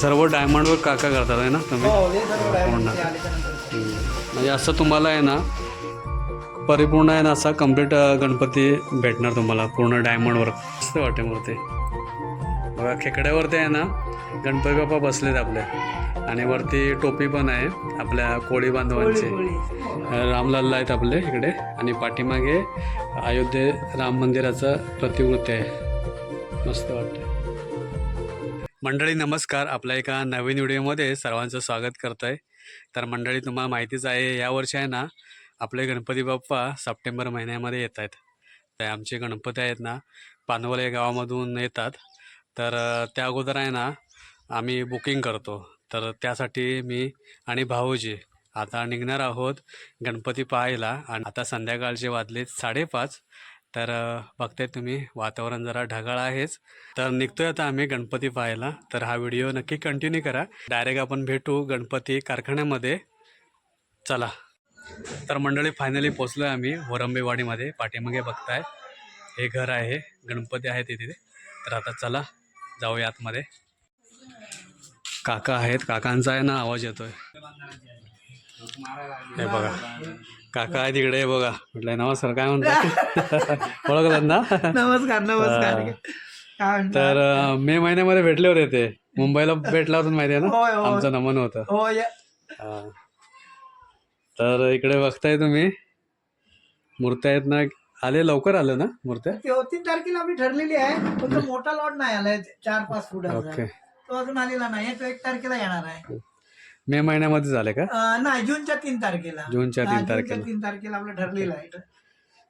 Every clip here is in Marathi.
सर्व डायमंडवर काका करतात आहे ना तुम्ही? हो हे पूर्ण. म्हणजे असं तुम्हाला आहे ना परिपूर्ण आहे ना असा कंप्लीट गणपती भेटणार तुम्हाला पूर्ण डायमंडवर मस्त वाटते मूर्ती बघा खेकड्यावरती आहे ना गणपती बाप्पा बसलेत आपले. आणि वरती टोपी पण आहे आपल्या कोळी बांधवांची. कोळी. रामलाल्ला आहेत आपले इकडे. आणि पाठीमागे अयोध्ये राम मंदिराचं प्रतिकृती आहे. मस्त वाटते मंडळी नमस्कार. आपल्या एका नवीन व्हिडिओमध्ये सर्वांचं स्वागत करत आहे तर मंडळी तुम्हाला माहितीच आहे यावर्षी आहे ना आपले गणपती बाप्पा सप्टेंबर महिन्यामध्ये येत आहेत. तर आमचे गणपती आहेत ना पानवले गावामधून येतात. तर त्या अगोदर आहे ना आम्ही बुकिंग करतो. तर त्यासाठी मी आणि भाऊजी आता निघणार आहोत गणपती पाहायला. आणि आता संध्याकाळचे वाजलेत साडेपाच. तर बघताय तुम्ही वातावरण जरा ढगाळ आहेच. तर निघतोय आता आम्ही गणपती पाहायला. तर हा व्हिडिओ नक्की कंटिन्यू करा. डायरेक्ट आपण भेटू गणपती कारखान्यामध्ये. चला. तर मंडळी फायनली पोचलो आहे आम्ही वरंबेवाडीमध्ये. पाठीमागे बघताय. हे घर आहे. गणपती आहेत तिथे तर आता चला जाऊया आतमध्ये. काका आहेत. काकांचा आहे ना आवाज येतोय. हे बघा. काका आहे तिकडे हे बघा. म्हटलंय नमस्कार. काय म्हणतात ओळखलात ना? नमस्कार नमस्कार. हा. म्हणता? तर मे महिन्यामध्ये भेटले होते ते मुंबईला भेटला होता माहिती आहे ना. आमचं नमन होतं. हो हा. तर इकडे बघताय तुम्ही. मूर्त्या आहेत ना आले लवकर आलं ना मूर्त्या? ते तीन तारखेला आपली ठरलेली आहे. फक्त मोठा लॉट नाही आलाय चार पाच फुटाचा. ओके. तो अजून आलेला नाही तो एक तारखेला येणार आहे. मे महिन्यामध्ये झाले का? अं, नाही जूनच्या तीन तारखेला. जूनच्या हा, तीन तारखेला. तीन तारखेला आपलं ठरलेलं आहे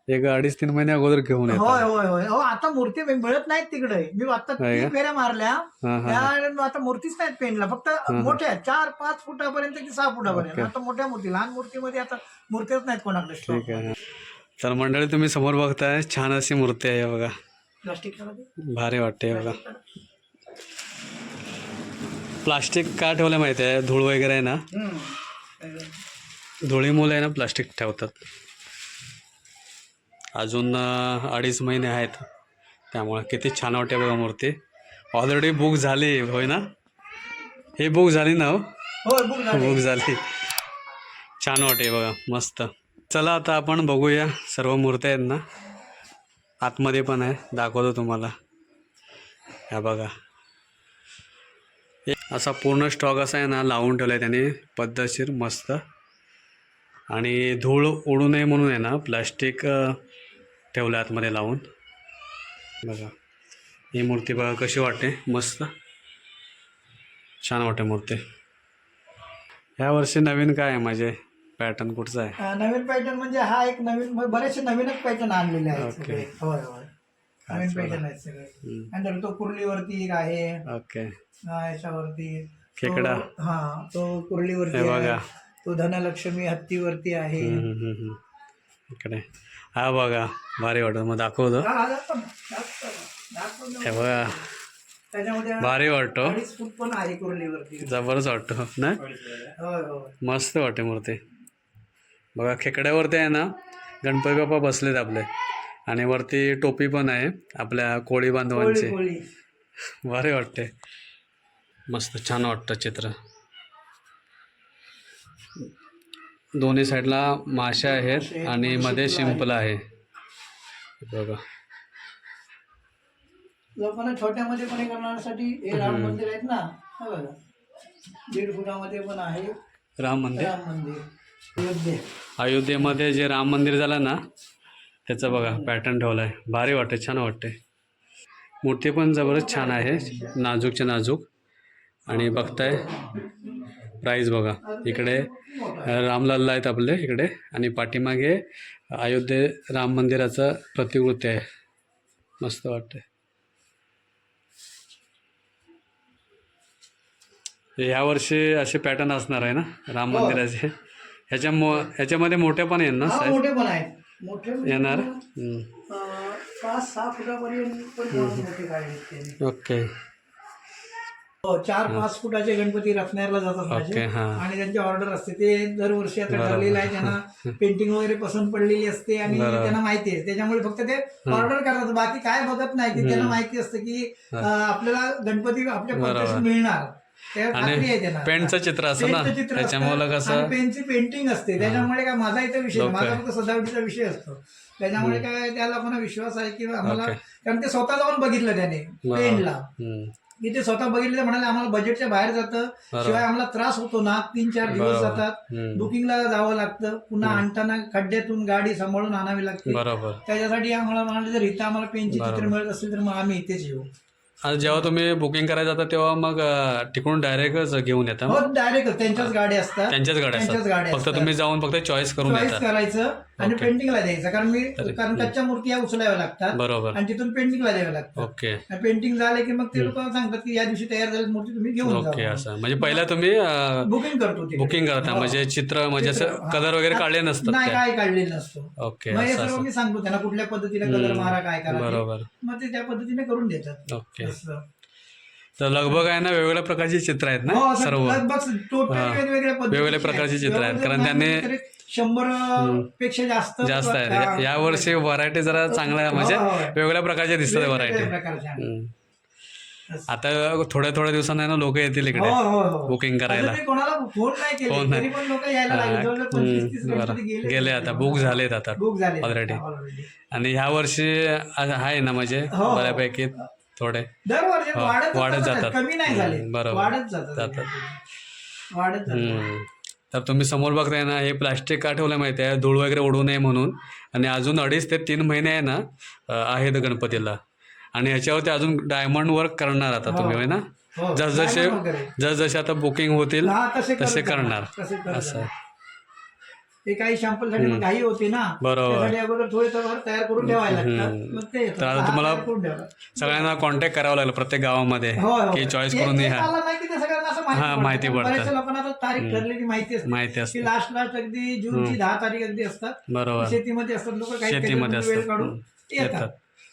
एक अडीच तीन महिने अगोदर घेऊन होय येतात. होय होय हो आता मूर्ती मिळत नाहीत तिकडे. मी आता होय तीन का? फेऱ्या मारल्या. हा हा त्या आता मूर्तीच नाहीत पेंडला फक्त मोठ्या चार पाच फुटापर्यंत की सहा फुटापर्यंत. ओके. आता मोठ्या मूर्ती. लहान मूर्तीमध्ये आता मूर्तीच नाहीत कोणाकडे ठीक आहे. तर मंडळी तुम्ही समोर बघताय. छान अशी मूर्ती आहे बघा. प्लास्टिक भारी वाटते बघा. प्लास्टिक का ठेवलं माहिती आहे? धूळ वगैरे आहे ना. धुळीमुळे आहे ना प्लास्टिक ठेवतात. अजून अडीच महिने आहेत. त्यामुळे किती छान वाटते बघा मूर्ती. ऑलरेडी बुक झाली होय ना? ही बुक झाली ना हो? बुक झाली. छान वाटते बघा मस्त. चला आता आपण बघूया सर्व मूर्त्या आहेत ना? आतमध्ये पण आहे दाखवतो तुम्हाला. ह्या बघा. असा पूर्ण स्टॉक असा आहे ना लावून ठेवला आहे त्याने. पद्धतशीर मस्त. आणि धूळ उडू नये म्हणून आहे ना प्लास्टिक ठेवलं आतमध्ये लावून. बघा. ही मूर्ती बघा कशी वाटते. मस्त. छान वाटते मूर्ती. ह्या वर्षी नवीन काय आहे माझे पॅटर्न कुठचा आहे? नवीन पॅटर्न म्हणजे हा एक नवीन बरेचसे नवीनच पॅटर्न आणलेले आहेत ओके. सगळे होय होय नवीन आहेत सगळे. नंतर तो कुर्लीवरती एक आहे. ओके हा, याच्यावरती. खेकडा. हा तो कुर्लीवरती बघा. तो धनलक्ष्मी हत्तीवरती आहे. हम्म, हम्म. इकडे. हा बघा. भारी वाटत. मग दाखवतो. हा, बघा. भारी वाटतो. जबरच वाटतो ना? मस्त वाटते मूर्ती. बघा खेकड्यावरती आहे ना गणपती बाप्पा बसलेत आपले. आणि वरती टोपी पण आहे आपल्या कोळी बांधवांची. भारी वाटते. मस्त छान वाटतं चित्र. दोन्ही साईडला माश्या आहेत आणि मध्ये शिंपलं आहे. बघा. लोकांना छोट्यामध्ये पण हे करण्यासाठी हे राम मंदिर आहेत ना? हे बघा. दीड फुटामध्ये पण आहे. राम मंदिर? राम मंदिर. अयोध्ये अयोध्येमध्ये जे राम मंदिर झालं ना त्याचं बघा पॅटर्न ठेवला आहे भारी वाटते छान वाटते मूर्ती पण जबरच छान आहे. नाजूकच्या नाजूक. आणि बघताय प्राईज बघा. इकडे रामलाल्ला आहेत आपले इकडे. आणि पाठीमागे अयोध्ये राम मंदिराचं प्रतिकृती आहे. मस्त वाटते ह्या वर्षी असे पॅटर्न असणार आहे ना राम मंदिराचे? ह्याच्या मो ह्याच्यामध्ये मोठ्या पण आहेत ना हा साईज मोठे पण आहेत. मोठे म्हणजे, येणार? पाच सहा फुटापर्यंत ओके. हो चार पाच फुटाचे गणपती रत्नागिरीला जातात माझे. आणि त्यांची ऑर्डर असते. ते दरवर्षी आता ठरलेलं आहे त्यांना पेंटिंग वगैरे पसंत पडलेली असते आणि. त्यांना माहिती आहे. त्याच्यामुळे फक्त ते ऑर्डर करतात. बाकी काय बघत नाही की त्यांना माहिती असतं की आपल्याला गणपती आपल्या मिळणार. त्यांना पेंटचं चित्र असतं ना त्याच्यामुळं कसं आणि पेनची पेंटिंग असते. त्याच्यामुळे काय माझा इथं विषय माझा फक्त सजावटीचा विषय असतो. त्याच्यामुळे काय त्या लोकांना विश्वास आहे की आम्हाला. कारण ते स्वतः जाऊन बघितलं त्याने हम्म. की ते स्वतः बघितलं तर म्हणाले आम्हाला बजेटच्या बाहेर जातं. शिवाय आम्हाला त्रास होतो ना. तीन चार दिवस. जातात. बुकिंगला जावं लागतं. पुन्हा आणताना खड्ड्यातून गाडी सांभाळून आणावी लागते. त्याच्यासाठी आम्हाला म्हणाले जर इथं आम्हाला पेनची चित्र. मिळत असेल तर मग आम्ही इथेच येऊ. आणि जेव्हा तुम्ही बुकिंग करायला जाता तेव्हा मग तिकडून डायरेक्टच घेऊन येता? हो डायरेक्ट त्यांच्याच गाड्या असतात. त्यांच्याच गाड्या असतात. फक्त. तुम्ही जाऊन फक्त चॉईस करून चॉईस येता करायचं. आणि ओके. पेंटिंगला द्यायचं. कारण मी कारण कच्च्या मूर्ती या उचलाव्या लागतात. बरोबर. आणि तिथून पेंटिंगला द्याव्या लागतात. ओके पेंटिंग झाले की मग ते लोक सांगतात की या दिवशी तयार झाली मूर्ती तुम्ही घेऊन ओके जा असं. म्हणजे पहिला तुम्ही बुकिंग करतो तिकडे. बुकिंग करता. हो. म्हणजे चित्र म्हणजे असं हा. कलर वगैरे काढले नसतात नाही काय काय काढलेलं नसतो. ओके मग हे असं सर्व असं. मी सांगतो त्यांना कुठल्या पद्धतीने कलर मारा काय करा ते. बरोबर. मग ते त्या पद्धतीने करून देतात. ओके असं. तर लगभग आहे ना वेगवेगळ्या प्रकारची चित्र आहेत हो ना असं सर्व? लगभग टोटल हा. वेगवेगळ्या पद्धतीचे वेगवेगळ्या प्रकारची चित्र आहेत, कारण त्यांनी- शंभरपेक्षा जास्त जास्त आहेत या- वर्षी व्हरायटी जरा चांगल्या आहे, म्हणजे हो, हो. वेगवेगळ्या प्रकारच्या दिसतात व्हरायटी. आता थोड्या थोड्या दिवसांनी ना लोक येतील हो इकडे हो. हो बुकिंग करायला. फोन नाही बरं. गेले आता. बुक झालेत आता. Already. आणि ह्या वर्षी आहे ना म्हणजे? हो. बऱ्यापैकी थोडे. हो, वाढत जातात बरोबर. वाढत जातात. वाढत. तर तुम्ही समोर बघताय ना हे प्लास्टिक का ठेवलं माहिती आहे धूळ वगैरे उडू नये म्हणून. आणि अजून अडीच ते तीन महिने आहे ना आहेत गणपतीला. आणि ह्याच्यावरती अजून डायमंड वर्क करणार आता तुम्ही होय ना? हो. जसजसे. जसजसे आता बुकिंग होतील हा, तसे करणार. असं. ते काही सॅम्पलसाठी मग घाई होती ना बरोबर. त्यासाठी अगोदर थोडे थोडं तयार करून ठेवायला लागतात. मग ते येतात. तर आता तुम्हाला- तयार करून ठेवा. सगळ्यांना कॉन्टॅक्ट करावं लागलं प्रत्येक गावामध्ये. की चॉईस करून की ते सगळ्यांना असं हा, माहिती माहिती पडतं. पडतं. बऱ्याचशा लोकांना आता तारीख ठरलेली माहिती असते माहिती असते की लास्ट लास्ट अगदी जूनची दहा तारीख अगदी असतात बरोबर शेतीमध्ये असतात लोक काही शेतीमध्ये वेळ असतात. काढून. येतात येतात.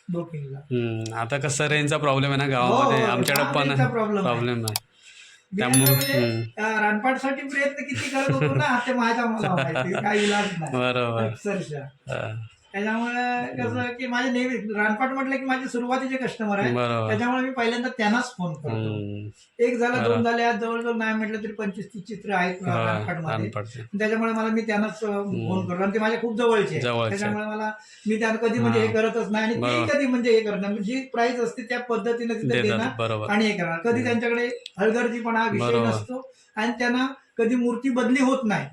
बुकिंगला हम्म, आता कसं रेंजचा प्रॉब्लेम आहे ना गावामध्ये हो, हो. आमच्याकडे पण रेंजचा problem आहे. प्रॉब्लेम आहे बियाणं त्यामुळे म्हणजे, अं, रानपाटसाठी प्रयत्न किती करत होतो ना ते माझ्या मला माहिती काही इलाज नाही. बरोबर. अक्षरशः. त्याच्यामुळे कसं की माझे नेहमी रानपाट म्हटलं की माझे सुरुवातीचे कस्टमर आहे बरोबर. त्याच्यामुळे मी पहिल्यांदा त्यांनाच फोन करतो. हम्म, एक झालं दोन झाले आज जवळजवळ नाही म्हटलं तरी पंचवीस तीस चित्र आहेत हा, रानपाटमध्ये रानपाटचे. त्याच्यामुळे मला मी त्यांनाच फोन करतो. आणि ते माझ्या खूप जवळचे आहेत. जवळचे. त्याच्यामुळे मला मी त्यांना कधी म्हणजे हे. करतच नाही आणि ते. कधी म्हणजे हे करत नाही. जी प्राइस असते त्या पद्धतीने तिथे देतात देणार बरोबर. आणि हे करणार. कधी त्यांच्याकडे हलगर्जीपणा हा विषय बरोबर. नसतो आणि त्यांना कधी मूर्ती बदली होत नाही.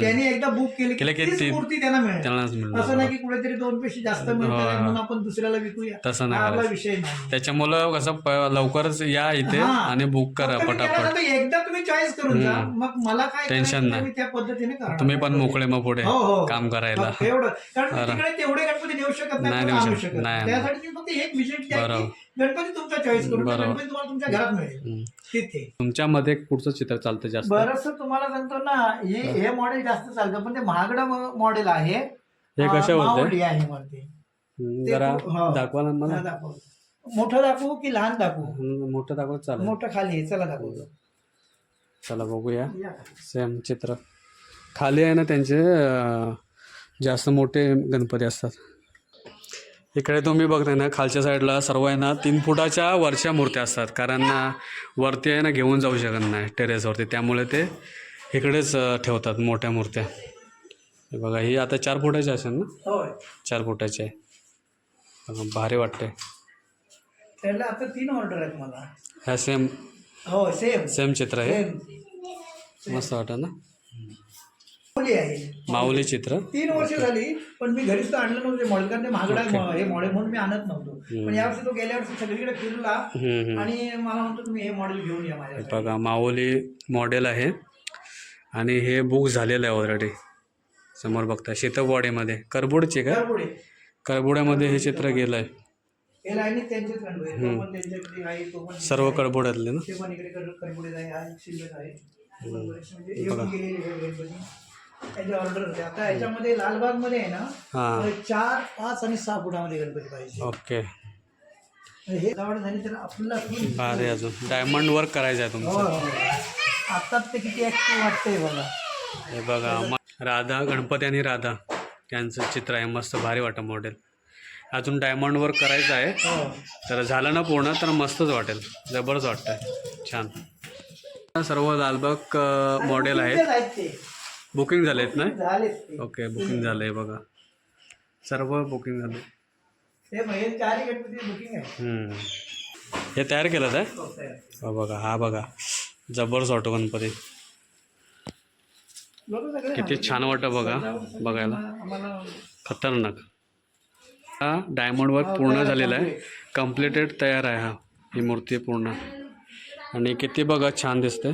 त्यांनी एकदा बुक केली की तीच मूर्ती त्यांना मिळेल. असं नाही की कुठेतरी दोन पैसे जास्त मिळतात. म्हणून आपण दुसऱ्याला विकूया. तसं नाही विषय नाही. त्याच्यामुळं कसं लवकरच या इथे. आणि बुक करा पटापट. एकदा तुम्ही चॉईस करून जा. मग मला काय टेन्शन नाही. त्या पद्धतीने तुम्ही पण मोकळे मग पुढे हो हो. काम करायला. एवढं. कारण. तिकडे तेवढे गणपती नेऊ शकत नाही त्यासाठी फक्त एक विजिट द्या की. गणपती तुमचा चॉईस करून. बरोबर. गणपती तुम्हाला तुमच्या घरात मिळेल. हम्म. तिथे. तुमच्यामध्ये कुठचं चित्र चालतं जास्त. बरंच तुम्हाला सांगतो ना हे हे. मॉडेल जास्त चालतं पण ते महागडं मॉडेल आहे. हे अं, मावली आहे वरती. हम्म, ते जरा हो. दाखवा ना मला. दाखव. मोठं दाखवू की लहान दाखवू? हम्म, मोठं दाखवत चालेल. मोठं खाली आहे चला दाखवतो चला बघूया. या. सेम चित्र. खाली आहे ना त्यांचे अं, जास्त मोठे गणपती असतात. इकडे तुम्ही बघताय ना खालच्या साईडला सर्व आहे ना तीन फुटाच्या वरच्या मूर्त्या असतात. कारण वरती आहे ना घेऊन जाऊ शकत नाही टेरेसवरती त्यामुळे ते इकडेच ठेवतात मोठ्या मूर्त्या. हे बघा ही आता चार फुटाची असेल ना? चार फुटाची आहे. भारी वाटते त्याला आता तीन ऑर्डर आहेत मला. ह्या सेम हो सेम सेम चित्र आहे. मस्त वाटत ना? माऊली आहे. माऊली चित्र. तीन वर्ष झाली पण मी घरीच तर आणलं नव्हते. मॉडेल कारण ते महागडा हे मॉडेल म्हणून मी आणत नव्हतो. पण यावर्षी तो गेल्या वर्षी सगळीकडे फिरला. आणि मला म्हणतो तुम्ही हे मॉडेल घेऊन या माझ्यासाठी. बघा माऊली मॉडेल आहे. आणि हे बुक झालेलं आहे ऑलरेडी समोर बघता शीतबवाडीमध्ये करबुडचे का? करबुड्यामध्ये हे चित्र गेलं आहे. तो तो सर्व करबुड्यातले ना? हा त्याचे ऑर्डर होते. आता याच्यामध्ये लालबागमध्ये आहे ना हां. चार पाच आणि सहा फुटामध्ये गणपती पाहिजे. ओके. हे झाली तर आपल्याला भारी अजून. डायमंड वर्क करायचं आहे हो तुमचं. हो आत्ताच ते किती ऍक्टिव्ह वाटतंय बघा. हे बघा राधा गणपती आणि राधा. यांचं चित्र आहे मस्त भारी वाटतं मॉडेल अजून डायमंड वर्क करायचं आहे. हो. तर झालं ना पूर्ण तर मस्तच वाटेल. जबरच वाटतंय. छान. सर्व लालबाग मॉडेल आहेत. बुकिंग झाले आहेत ना ओके बुकिंग झालं आहे बघा. सर्व बुकिंग झाले. ते हे चारही गणपती बुकिंग आहे. हम्म. हे तयार केलं आहे हो. हा बघा हा बघा. जबरच वाटतो गणपती. लोकं सगळे. किती छान वाटतं बघा बघायला. आम्हाला खतरनाक. हा डायमंड वर्क पूर्ण झालेला आहे. कम्प्लिटेड तयार आहे हा. ही मूर्ती पूर्ण. आणि किती बघा छान दिसते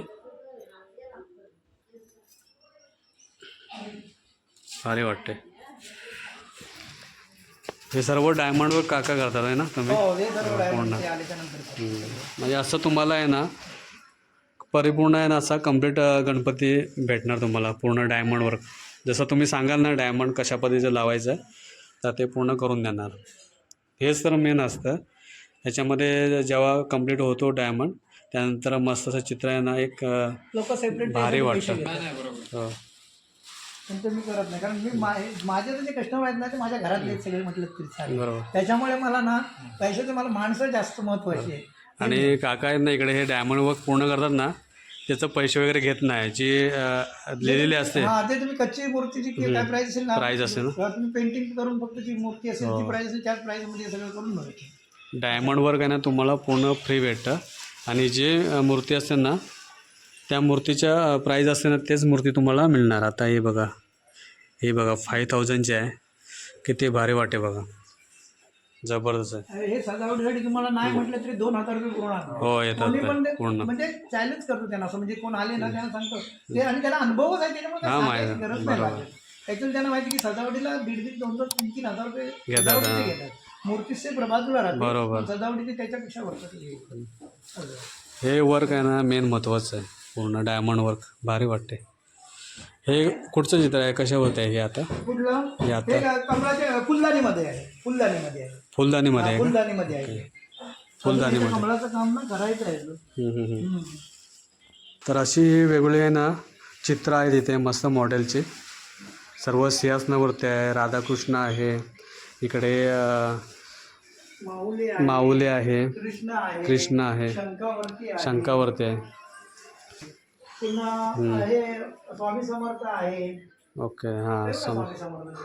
भारी वाटते हे सर्व डायमंड वर्क काका करतात आहे ना तुम्ही? हो हे हम्म. म्हणजे असं तुम्हाला आहे ना परिपूर्ण आहे ना असा कंप्लीट गणपती भेटणार तुम्हाला पूर्ण डायमंड वर्क जसं तुम्ही सांगाल ना डायमंड कशा पद्धतीचं लावायचं आहे तर ते पूर्ण करून देणार. हेच तर मेन असतं. ह्याच्यामध्ये जेव्हा कंप्लीट होतो डायमंड त्यानंतर मस्त असं चित्र आहे ना एक अ, लोक सेपरेट भारी वाटतं. हो. नंतर मी करत नाही. कारण मी माझे तर जे कस्टमर आहेत ना ते माझ्या घरातले सगळे म्हटलं तरी चालेल. बरोबर. त्याच्यामुळे मला ना पैशाचे मला माणसं जास्त महत्वाची आहे आणि काका आहेत ना इकडे हे डायमंड वर्क पूर्ण करतात ना त्याचं पैसे वगैरे घेत नाही. जी लिहिलेली असते. हा ते तुम्ही कच्ची मूर्तीची काय प्राइस असेल ना Price असेल ना? तुम्ही पेंटिंग करून फक्त जी मूर्ती असेल हो. ती प्राइस असेल त्याच प्राइसमध्ये सगळं करून डायमंड वर्क आहे ना तुम्हाला पूर्ण फ्री भेटतं. आणि जे मूर्ती असते ना त्या मूर्तीच्या प्राईज असते ना तेच मूर्ती तुम्हाला मिळणार. आता हे बघा. हे बघा फाईव्ह थाउजंडची आहे. किती भारी वाटे बघा. जबरदस्त आहे. हे सजावटीसाठी तुम्हाला नाही म्हटलं तरी दोन हजार रुपये पूर्ण. हो येतात पण ते- पूर्ण. म्हणजे चॅलेंज करतो त्यांना असं म्हणजे कोण आले ना त्यांना सांगतो. ते आणि त्याला अनुभवच आहे त्याच्यामुळे हा, माहिती सांगायची आहे. गरज नाही बरोबर. लागत ऍक्च्युअली त्यांना माहिती की सजावटीला दीड दीड दोन दोन तीन तीन हजार रुपये घेतात, सजावटीचे हा. घेतात. मूर्तीचे बरोबर. सजावटीचे त्याच्यापेक्षा वरती हे वर्क आहे ना मेन महत्त्वाचं आहे. पूर्ण डायमंड वर्क भारी वाटते हे कुठचं चित्र आहे? कशावरती आहे हे आता? कुठलं? हे हे आता कमळाच्या फुलदाणीमध्ये आहे. फुलदाणीमध्ये आहे. फुलदाणीमध्ये आहे का? फुलदाणीमध्ये आहे. फुलदाणीमध्ये. अजून इथे कमळाचं काम ना करायचं आहे. हम्म, हम्म, हम्म. हम्म. तर अशी वेगवेगळी आहे ना चित्र आहेत इथे मस्त मॉडेलची. सर्व सिंहासनावरती आहे राधाकृष्ण आहे इकडे अ, माऊली आहे माऊली आहे कृष्ण आहे कृष्ण आहे शंकावरती आहे. शंकावरती आहे. पुन्हा हे स्वामी समर्थ आहे. ओके हाँ सम स्वामी समर्थ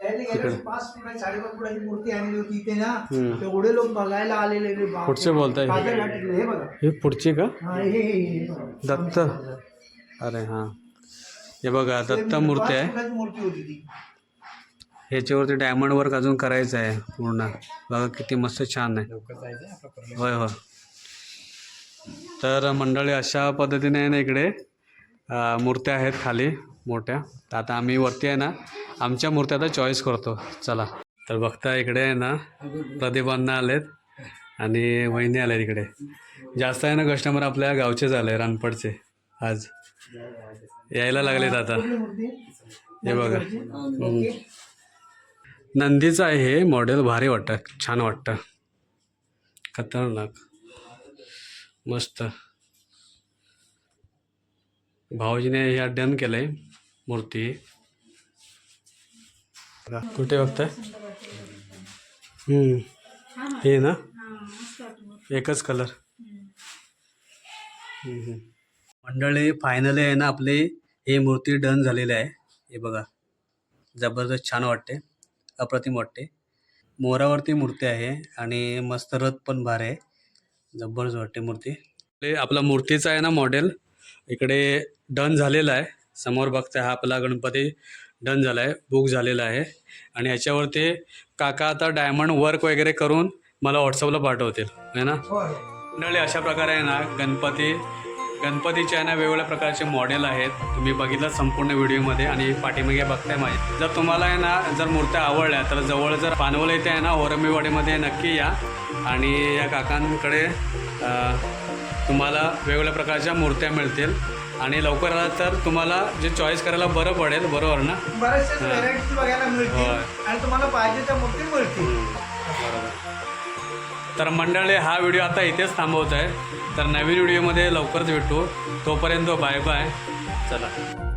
त्यांनी गेल्या वर्षी पाच फुटाची साडेपाच फुटाची मूर्ती आणली होती इथे ना. हम्म. लोक बघायला आलेले पुढचे बोलताय? हे बघा. ही पुढची का? हे. दत्त. अरे हाँ. हे बघा दत्त मूर्ती आहे. मूर्ती होती ती. ह्याच्यावरती डायमंड वर्क अजून करायचं आहे पूर्ण. बघा किती मस्त छान आहे. होय होय. तर मंडळी अशा पद्धतीने आहे ना इकडे मूर्त्या आहेत खाली मोठ्या. तर आता आम्ही वरती आहे ना आमच्या मूर्त्या आता चॉईस करतो. चला. तर बघता इकडे आहे ना प्रदीपांना आलेत आणि वहिनी आल्या इकडे. जास्त आहे ना कस्टमर आपल्या गावचेच आले रानपडचे आज. यायला लागलेत आता. हे बघा. नंदीचं आहे हे मॉडेल भारी वाटतं छान वाटतं. खतरनाक. मस्त. भाऊजीने ह्या डन केलं आहे मूर्ती. कुठे बघताय? हम्म. हे ना? एकच कलर मंडळी फायनली आहे ना आपली ही मूर्ती डन झालेली आहे. हे बघा. जबरदस्त छान वाटते. अप्रतिम वाटते. मोरावरती मूर्ती आहे आणि मस्त रथ पण भार आहे. जबरदस्त वाटते मूर्ती. आपला मूर्तीचा आहे ना मॉडेल इकडे डन झालेला आहे. समोर बघता हा आपला गणपती डन झाला आहे बुक झालेला आहे. आणि ह्याच्यावरती काका आता डायमंड वर्क वगैरे करून मला व्हॉट्सअपला पाठवतील. है ना? मंडळी अशा प्रकारे आहे ना गणपती गणपतीचे आहे ना वेगवेगळ्या प्रकारचे मॉडेल आहेत. तुम्ही बघितलं संपूर्ण व्हिडिओमध्ये आणि पाठीमागे बघताय माझे जर तुम्हाला आहे ना जर मूर्त्या आवडल्या तर जवळ जर पानवल येथे आहे ना ओरमीवाडीमध्ये नक्की या. आणि या काकांकडे तुम्हाला वेगवेगळ्या प्रकारच्या मूर्त्या मिळतील. आणि लवकर आला तर तुम्हाला जे चॉईस करायला बरं पडेल बरोबर ना? बरेचसे व्हेरायटी बघायला मिळतील. आणि तुम्हाला पाहिजे त्या मूर्ती मिळतील. तर मंडळी हा व्हिडिओ आता इथेच थांबवत आहे तर नवीन व्हिडिओमध्ये लवकरच भेटू. तोपर्यंत बाय बाय. चला.